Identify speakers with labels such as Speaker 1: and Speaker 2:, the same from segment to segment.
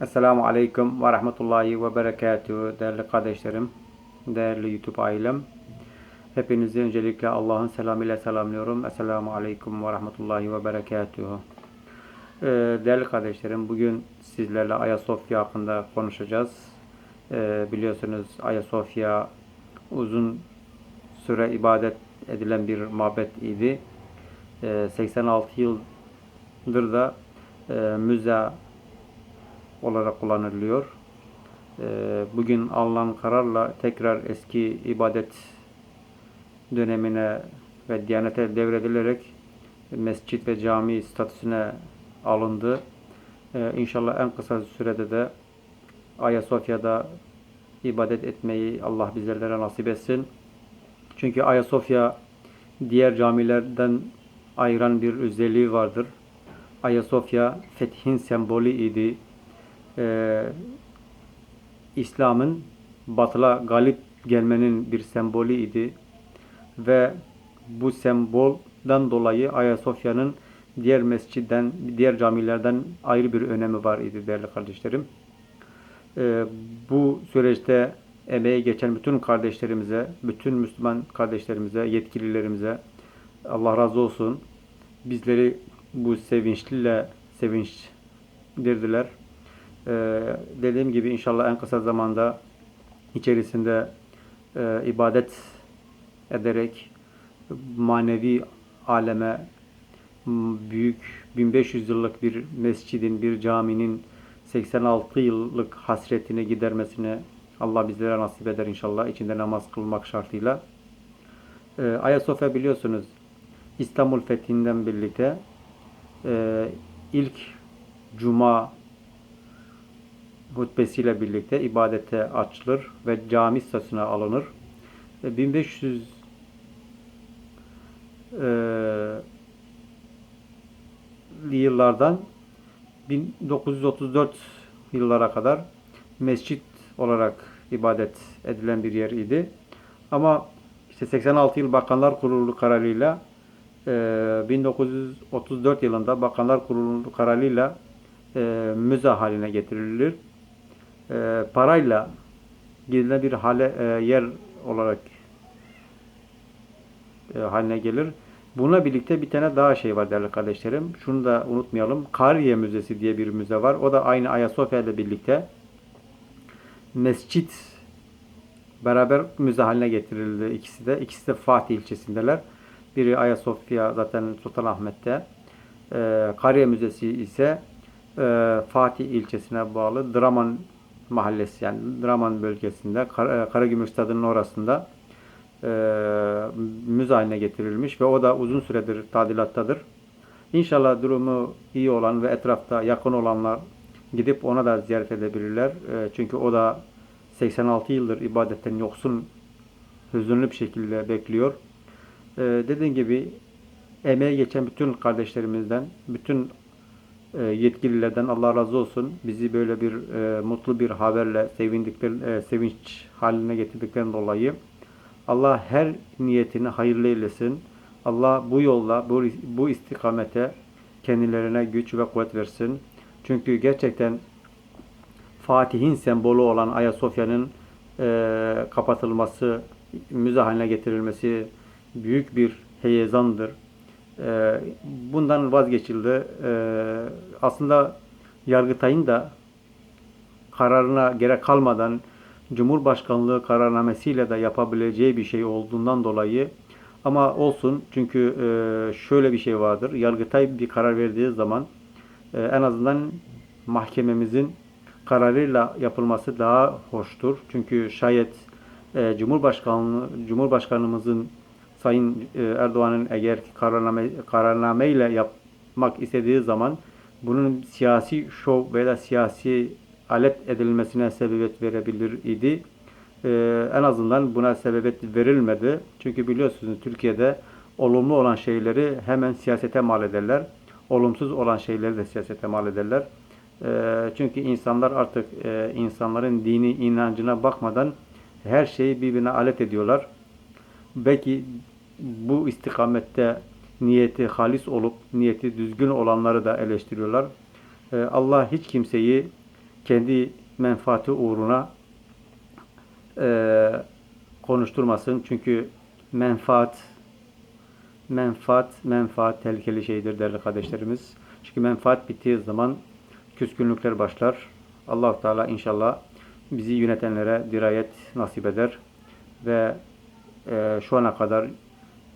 Speaker 1: Esselamu Aleyküm ve Rahmetullahi ve Berekatuhu değerli kardeşlerim, değerli YouTube ailem. Hepinizi öncelikle Allah'ın selamıyla selamlıyorum. Esselamu Aleyküm ve Rahmetullahi ve Berekatuhu. Ee, değerli kardeşlerim, bugün sizlerle Ayasofya hakkında konuşacağız. Ee, biliyorsunuz Ayasofya uzun süre ibadet edilen bir mabet idi. Ee, 86 yıldır da e, müze olarak kullanılıyor. Ee, Bugün alınan kararla tekrar eski ibadet dönemine ve Diyanet'e devredilerek mescit ve cami statüsüne alındı. Ee, İnşallah en kısa sürede de Ayasofya'da ibadet etmeyi Allah bizlere nasip etsin. Çünkü Ayasofya diğer camilerden ayıran bir özelliği vardır. Ayasofya fethin sembolü idi. Ee, İslam'ın batıla galip gelmenin bir sembolü idi. Ve bu sembolden dolayı Ayasofya'nın diğer mescitten, diğer camilerden ayrı bir önemi var idi değerli kardeşlerim. Ee, bu süreçte emeği geçen bütün kardeşlerimize, bütün Müslüman kardeşlerimize, yetkililerimize Allah razı olsun. Bizleri bu sevinçliyle sevinçdirdiler. Ee, dediğim gibi inşallah en kısa zamanda içerisinde e, ibadet ederek manevi aleme büyük 1500 yıllık bir mescidin, bir caminin 86 yıllık hasretini gidermesine Allah bizlere nasip eder inşallah. içinde namaz kılmak şartıyla. Ee, Ayasofya biliyorsunuz İstanbul fethinden birlikte e, ilk cuma hutbesiyle birlikte ibadete açılır ve cami statüsüne alınır. E, 1500 e, yıllardan 1934 yıllara kadar mescit olarak ibadet edilen bir yer idi. Ama işte 86 yıl Bakanlar Kurulu kararıyla e, 1934 yılında Bakanlar Kurulu kararıyla e, müze haline getirilir. E, parayla gidilen bir hale e, yer olarak e, haline gelir. Buna birlikte bir tane daha şey var değerli kardeşlerim. Şunu da unutmayalım. Kariye Müzesi diye bir müze var. O da aynı Ayasofya ile birlikte mescit beraber müze haline getirildi ikisi de. İkisi de Fatih ilçesindeler. Biri Ayasofya zaten Sultanahmet'te. E, Kariye Müzesi ise e, Fatih ilçesine bağlı Draman mahallesi yani Draman bölgesinde Kar e, Karagümrük Stadı'nın orasında e, müze haline getirilmiş ve o da uzun süredir tadilattadır. İnşallah durumu iyi olan ve etrafta yakın olanlar gidip ona da ziyaret edebilirler. E, çünkü o da 86 yıldır ibadetten yoksun hüzünlü bir şekilde bekliyor. E, dediğim gibi emeğe geçen bütün kardeşlerimizden, bütün yetkililerden Allah razı olsun. Bizi böyle bir e, mutlu bir haberle sevindikleri, e, sevinç haline getirdiklerine dolayı Allah her niyetini hayırlı eylesin. Allah bu yolla, bu, bu istikamete kendilerine güç ve kuvvet versin. Çünkü gerçekten Fatih'in sembolü olan Ayasofya'nın e, kapatılması, müze haline getirilmesi büyük bir heyezandır. E, bundan vazgeçildi. E, aslında Yargıtay'ın da kararına gerek kalmadan Cumhurbaşkanlığı kararnamesiyle de yapabileceği bir şey olduğundan dolayı ama olsun çünkü e, şöyle bir şey vardır. Yargıtay bir karar verdiği zaman e, en azından mahkememizin kararıyla yapılması daha hoştur. Çünkü şayet e, Cumhurbaşkanlığı Cumhurbaşkanımızın Sayın Erdoğan'ın eğer kararname, kararname yapmak istediği zaman bunun siyasi şov veya siyasi alet edilmesine sebebiyet verebilir idi. Ee, en azından buna sebebiyet verilmedi. Çünkü biliyorsunuz Türkiye'de olumlu olan şeyleri hemen siyasete mal ederler. Olumsuz olan şeyleri de siyasete mal ederler. Ee, çünkü insanlar artık e, insanların dini inancına bakmadan her şeyi birbirine alet ediyorlar. Belki bu istikamette niyeti halis olup niyeti düzgün olanları da eleştiriyorlar. Ee, Allah hiç kimseyi kendi menfaati uğruna e, konuşturmasın. Çünkü menfaat menfaat menfaat tehlikeli şeydir değerli kardeşlerimiz. Çünkü menfaat bittiği zaman küskünlükler başlar. allah Teala inşallah bizi yönetenlere dirayet nasip eder ve e, şu ana kadar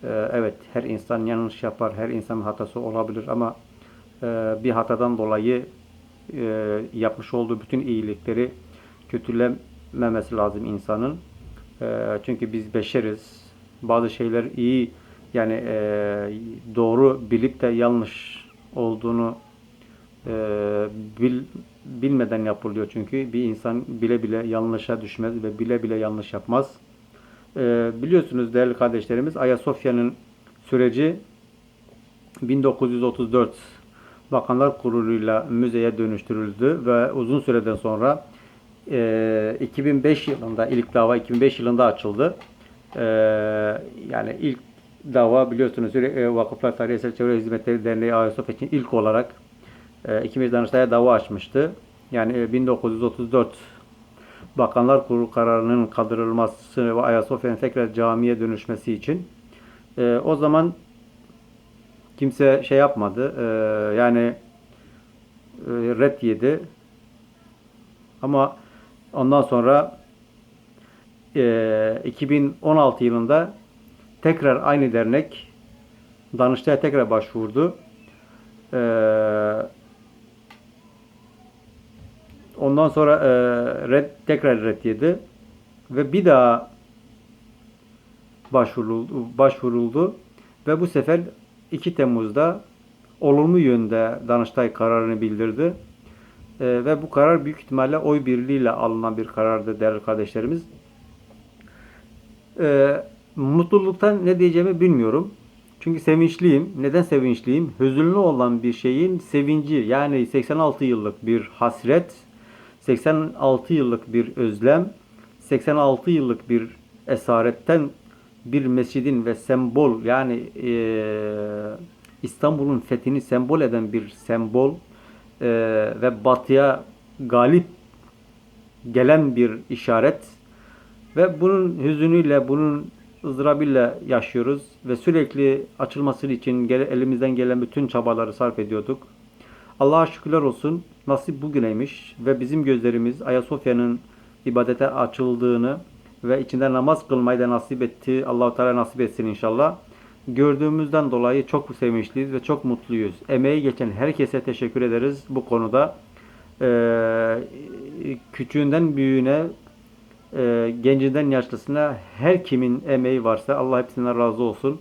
Speaker 1: evet her insan yanlış yapar, her insanın hatası olabilir ama e, bir hatadan dolayı e, yapmış olduğu bütün iyilikleri kötülememesi lazım insanın. E, çünkü biz beşeriz. Bazı şeyler iyi yani doğru bilip de yanlış olduğunu bil, bilmeden yapılıyor çünkü bir insan bile bile yanlışa düşmez ve bile bile yanlış yapmaz. E, biliyorsunuz değerli kardeşlerimiz Ayasofya'nın süreci 1934 Bakanlar Kurulu'yla müzeye dönüştürüldü ve uzun süreden sonra e, 2005 yılında ilk dava 2005 yılında açıldı. E, yani ilk dava biliyorsunuz e, Vakıflar Tarihsel Çevre Hizmetleri Derneği Ayasofya için ilk olarak e, ikimiz Danıştay'a dava açmıştı. Yani e, 1934 Bakanlar Kurulu kararının kaldırılması ve Ayasofya'nın tekrar camiye dönüşmesi için e, o zaman kimse şey yapmadı. E, yani e, red yedi. Ama ondan sonra e, 2016 yılında tekrar aynı dernek Danıştay'a tekrar başvurdu. E, ondan sonra e, red, tekrar red yedi. Ve bir daha başvuruldu, başvuruldu. Ve bu sefer 2 Temmuz'da olumlu yönde Danıştay kararını bildirdi. E, ve bu karar büyük ihtimalle oy birliğiyle alınan bir karardı değerli kardeşlerimiz. E, mutluluktan ne diyeceğimi bilmiyorum. Çünkü sevinçliyim. Neden sevinçliyim? Hüzünlü olan bir şeyin sevinci yani 86 yıllık bir hasret, 86 yıllık bir özlem, 86 yıllık bir esaretten bir mescidin ve sembol yani e, İstanbul'un fethini sembol eden bir sembol e, ve batıya galip gelen bir işaret ve bunun hüzünüyle, bunun ızdırabıyla yaşıyoruz ve sürekli açılması için elimizden gelen bütün çabaları sarf ediyorduk. Allah'a şükürler olsun nasip bugüneymiş ve bizim gözlerimiz Ayasofya'nın ibadete açıldığını ve içinde namaz kılmayı da nasip etti. Allahu Teala nasip etsin inşallah. Gördüğümüzden dolayı çok sevinçliyiz ve çok mutluyuz. Emeği geçen herkese teşekkür ederiz bu konuda. Ee, küçüğünden büyüğüne, e, gencinden yaşlısına her kimin emeği varsa Allah hepsinden razı olsun.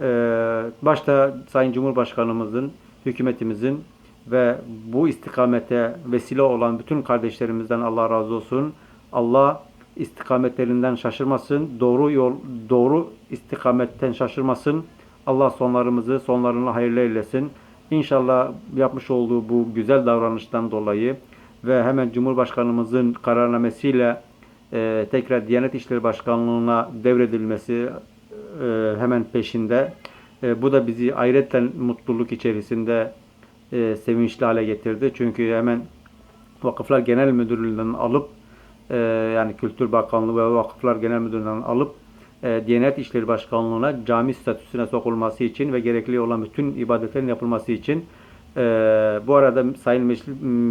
Speaker 1: Ee, başta Sayın Cumhurbaşkanımızın, hükümetimizin ve bu istikamete vesile olan bütün kardeşlerimizden Allah razı olsun. Allah istikametlerinden şaşırmasın. Doğru yol, doğru istikametten şaşırmasın. Allah sonlarımızı sonlarını hayırlı eylesin. İnşallah yapmış olduğu bu güzel davranıştan dolayı ve hemen Cumhurbaşkanımızın kararnamesiyle e, tekrar Diyanet İşleri Başkanlığı'na devredilmesi e, hemen peşinde. E, bu da bizi ayrıca mutluluk içerisinde e, sevinçli hale getirdi. Çünkü hemen Vakıflar Genel Müdürlüğü'nden alıp e, yani Kültür Bakanlığı ve Vakıflar Genel Müdürlüğü'nden alıp e, Diyanet İşleri Başkanlığı'na cami statüsüne sokulması için ve gerekli olan bütün ibadetlerin yapılması için e, bu arada Sayın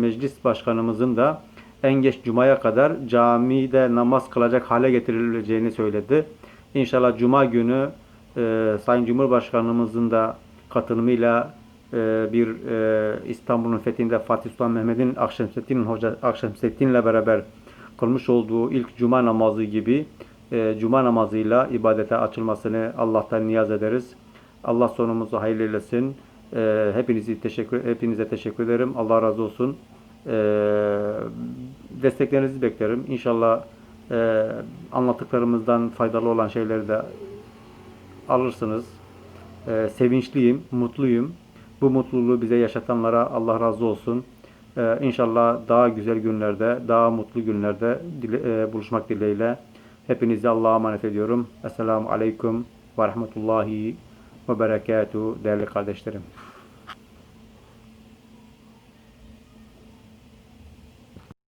Speaker 1: Meclis, Başkanımızın da en geç Cuma'ya kadar camide namaz kılacak hale getirileceğini söyledi. İnşallah Cuma günü e, Sayın Cumhurbaşkanımızın da katılımıyla e, bir e, İstanbul'un fethinde Fatih Sultan Mehmet'in Akşemseddin Hoca Akşemseddin'le beraber kılmış olduğu ilk cuma namazı gibi e, cuma namazıyla ibadete açılmasını Allah'tan niyaz ederiz. Allah sonumuzu hayırlı eylesin. E, hepinizi teşekkür hepinize teşekkür ederim. Allah razı olsun. E, desteklerinizi beklerim. İnşallah e, anlattıklarımızdan faydalı olan şeyleri de alırsınız. E, sevinçliyim, mutluyum. Bu mutluluğu bize yaşatanlara Allah razı olsun. Ee, inşallah daha güzel günlerde, daha mutlu günlerde dile, e, buluşmak dileğiyle. Hepinizi Allah'a emanet ediyorum. Esselamu Aleyküm ve Rahmetullahi ve Berekatuhu değerli kardeşlerim.